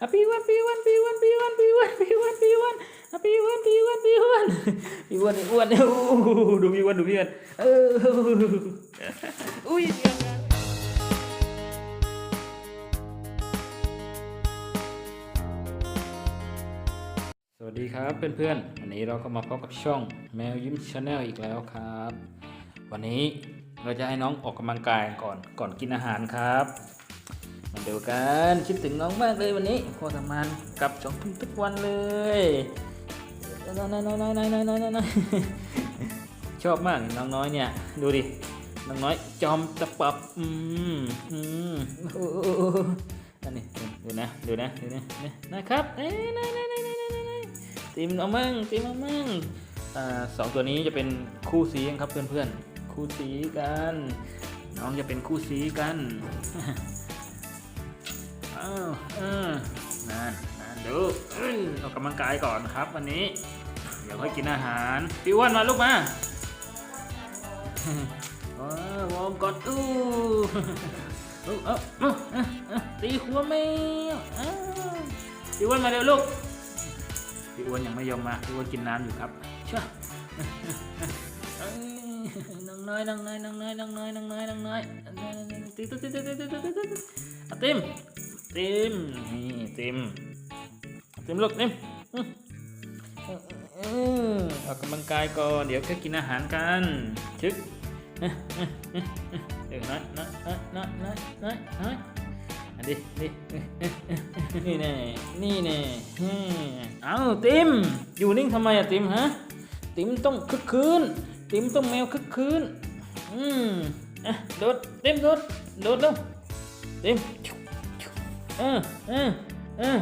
อะปีวันพี่อ้วันพี่อ้วันพี่อ้วันพี่อ้วันพี่อ้วันพี่อ้วันอะพี่อ้วันพี่อ้วันพี่อ้วันพี่อ้วันอ้วนโอ้ดูพี่วันดูพี่วันเอออุ้ยสวัสดีครับเพื่อนๆวันนี้เราก็มาพบกับช่องแมวยิ้มชาแนลอีกแล้วครับ วันนี้เราจะให้น้องออกกำลังกายก่อนก่อนกินอาหารครับ มาดูกันคิดถึงน้องมากเลยวันนี้พอทำงานกับสองทุ่มทุกวันเลยน้อยน้อยน้อยน้อยน้อยน้อยน้อยน้อยชอบมากน้องน้อยเนี่ยดูดิน้องน้อยจอมตะปับอืมอืมโอ้อันนี้ดูนะดูนะดูนะนะครับเอ้ยนะนะนะนะนะนะตีมเอามั่งตีมเอามั่งอ่าสองตัวนี้จะเป็นคู่สีกันครับเพื่อนๆคู่สีกัน น้องจะเป็นคู่สีกัน อ้าวเออนั่นนั่นดูอื้อกกำลังกายก่อนครับวันนี้ เดี๋ยวค่อยกินอาหารพี่อ้วนมาลูกมาว้าวอร์มกอนอู้เออตีหัวแมวพี่อ้วนมาเร็วลูกพี่อ้วนยังไม่ยอมมาพี่อ้วนกินน้ำอยู่ครับเชื่อเอ้ยน้องน้อยน้องน้อยน้องน้อยน้องน้อยน้องน้อยน้องน้อยตีตีตีตีตีตีตีตีตีอะเต็ม ติมนี่ติมติมลูกติมอื้อเออเออออกกำลังกายก่อนเดี๋ยวแค่กินอาหารกันชึกเอ้ยเอ้ยเอ้ยเอ้ยเดี๋ยวน้อยน้อยน้อยน้อยน้อยน้อยอยอันนี้นี่เอ้ยเอ้ยเอ้ยเอ้ยนี่แน่นี่แน่เอาติมอยู่นิ่งทำไมอะติมฮะติมต้องคึกคืนติมต้องแมวคึกคืนอืมอะโดดติมโดดโดดลงติม เออเออเออ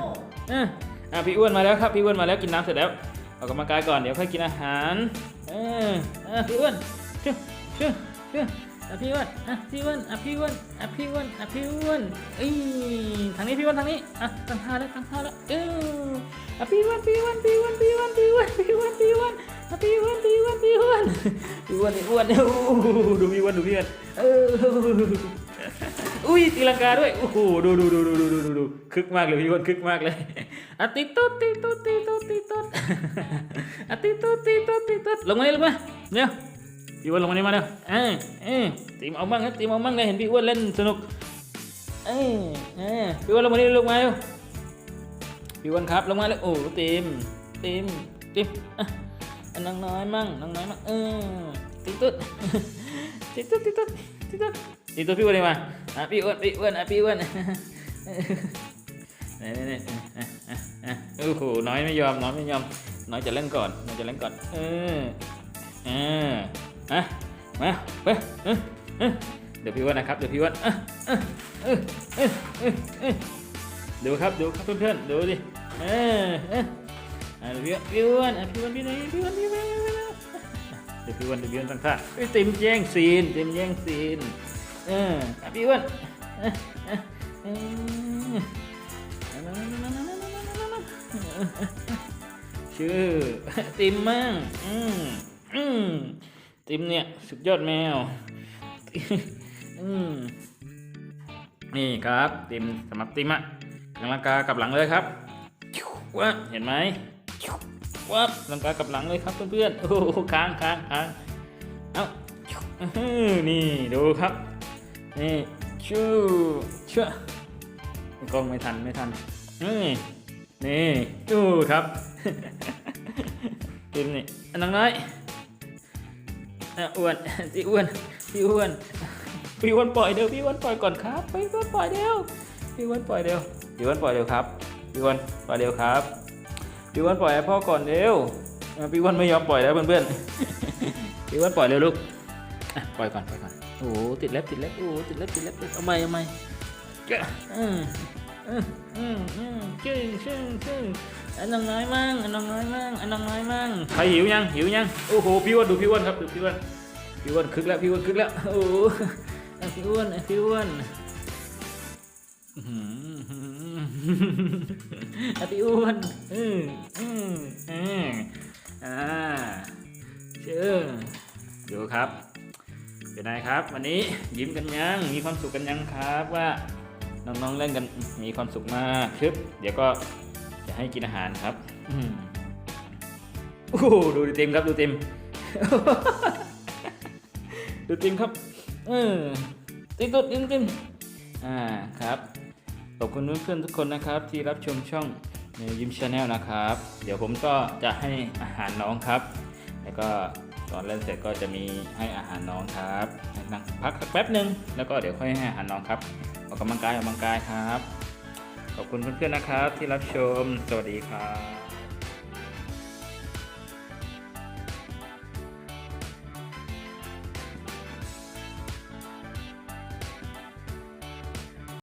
เอออะพี่อ้วนมาแล้วครับพี่อ้วนมาแล้วกินน้ำเสร็จแล้วออกกำลังกายก่อนเดี๋ยวค่อยกินอาหารเออเออพี่อ้วนเชื่อเชื่อเชื่ออะพี่อ้วนอะพี่อ้วนอะพี่อ้วนอะพี่อ้วนอะพี่อ้วนเอ้ยทางนี้พี่อ้วนทางนี้อะตั้งท่าแล้วตั้งท่าแล้วเอออะพี่อ้วนพี่อ้วนพี่อ้วนพี่อ้วนพี่อ้วนพี่อ้วนพี่อ้วนอะพี่อ้วนพี่อ้วนพี่อ้วนพี่อ้วนพี่อ้วนโอ้โหดูพี่อ้วนดูพี่อ้วนเออ อุ้ยตีลังกาด้วยโอ้โหดูดูดูดูดูดูดูดูคึกมากเลยพี่คนคึกมากเลยอติตุ๊ติตุ๊ติตุ๊ติตุ๊ดอติตุ๊ติตุ๊ติตุ๊ลงมาเลยลงมาเดี๋ยพี่วันลงมานี่มาเดี๋ยเออเออตีมเอามั่งนะตีมเอามั่งเลยเห็นพี่อ้วนเล่นสนุกเออเออพี่วันลงมานี่ลงมาเร็วพี่วันครับลงมาเลยโอ้ตีมตีมตีมน้องน้อยมั่งน้องน้อยมั่งเออติตุ๊ติตุ๊ติตุ๊ติตุ๊ นี่ตัวพี่อ้วนเลยมาอะพี่อ้วนพี่อ้วนอะพี่อ้วนนี่นี่นี่อะอะอะโอ้โหน้อยไม่ยอมน้อยไม่ยอมน้อยจะเล่นก่อนน้อยจะเล่นก่อนเออเอออะมาไปเออเออเดี๋ยวพี่อ้วนนะครับเดี๋ยวพี่อ้วนอะอะเออเออเออเออดูครับดูครับเพื่อนๆดูดิเออเอออะพี่อ้วนพี่อ้วนอะพี่อ้วนพี่ไหนพี่อ้วนพี่อ้วนพี่อ้วนเดี๋ยวพี่อ้วนเดี๋ยวพี่อ้วนตั้งท่าเอ้เต็มแย่งซีนเต็มแย่งซีน เออพี่อ้วนชื่อติมมั่งอืมอืมติมเนี่ยสุดยอดแมวอืมนี่ครับติมสำหรับติมอะกำลังกายกับหลังเลยครับว้าเห็นไหมว้าลังกายกับหลังเลยครับเพื่อนๆโอ้โหค้างค้างค้างเอ้านี่ดูครับ นี่ชูชั่วกล้องไม่ทันไม่ทันนี่นี่ดูครับติมนี่อันน้องน้อยอะอ้วนพี่อ้วนพี่อ้วนพี่อ้วนปล่อยเดี๋ยวพี่อ้วนปล่อยก่อนครับพี่อ้วนปล่อยเดี๋ยวพี่อ้วนปล่อยเดี๋ยวพี่อ้วนปล่อยเดี๋ยวครับพี่อ้วนปล่อยเดี๋ยวครับพี่อ้วนปล่อยให้พ่อก่อนเร็วอะพี่อ้วนไม่ยอมปล่อยแล้วเพื่อนๆพี่อ้วนปล่อยเร็วลูกอะปล่อยก่อนปล่อยก่อน โอ้โหติดเล็บติดเล็บโอ้โหติดเล็บติดเล็บเอาใหม่เอาใหม่เจ้าอืมอืมอืมอืมชึ่งชึ่งชึ่งอันน้องน้อยมั่งอันน้องน้อยมั่งอันน้องน้อยมั่งใครหิวยังหิวยังโอ้โหพี่อ้วนดูพี่อ้วนครับดูพี่อ้วนพี่อ้วนคึกแล้วพี่อ้วนคึกแล้วโอ้โหอะพี่อ้วนอะพี่อ้วนอื้อหืออะพี่อ้วนอืมอืมอืมอ่าเชื่อดูครับ เป็นไงครับ วันนี้ยิ้มกันยังมีความสุขกันยังครับว่าน้องๆเล่นกันมีความสุขมากชึบเดี๋ยวก็จะให้กินอาหารครับอืมโอ้ดูดิเต็มครับดูเต็ม ดูเต็มครับเออเต็มตัวเต็มเต็มอ่าครับขอบคุณเพื่อนๆทุกคนนะครับ ที่รับชมช่องในยิมชาแนลนะครับ เดี๋ยวผมก็จะให้อาหารน้องครับ แล้วก็ ตอนเล่นเสร็จก็จะมีให้อาหารน้องครับนั่งพักสักแป๊บหนึ่งแล้วก็เดี๋ยวค่อยให้อาหารน้องครับออกกำลังกายออกกำลังกายครับ ขอบคุณเพื่อนๆนะครับที่รับชม สวัสดีครับ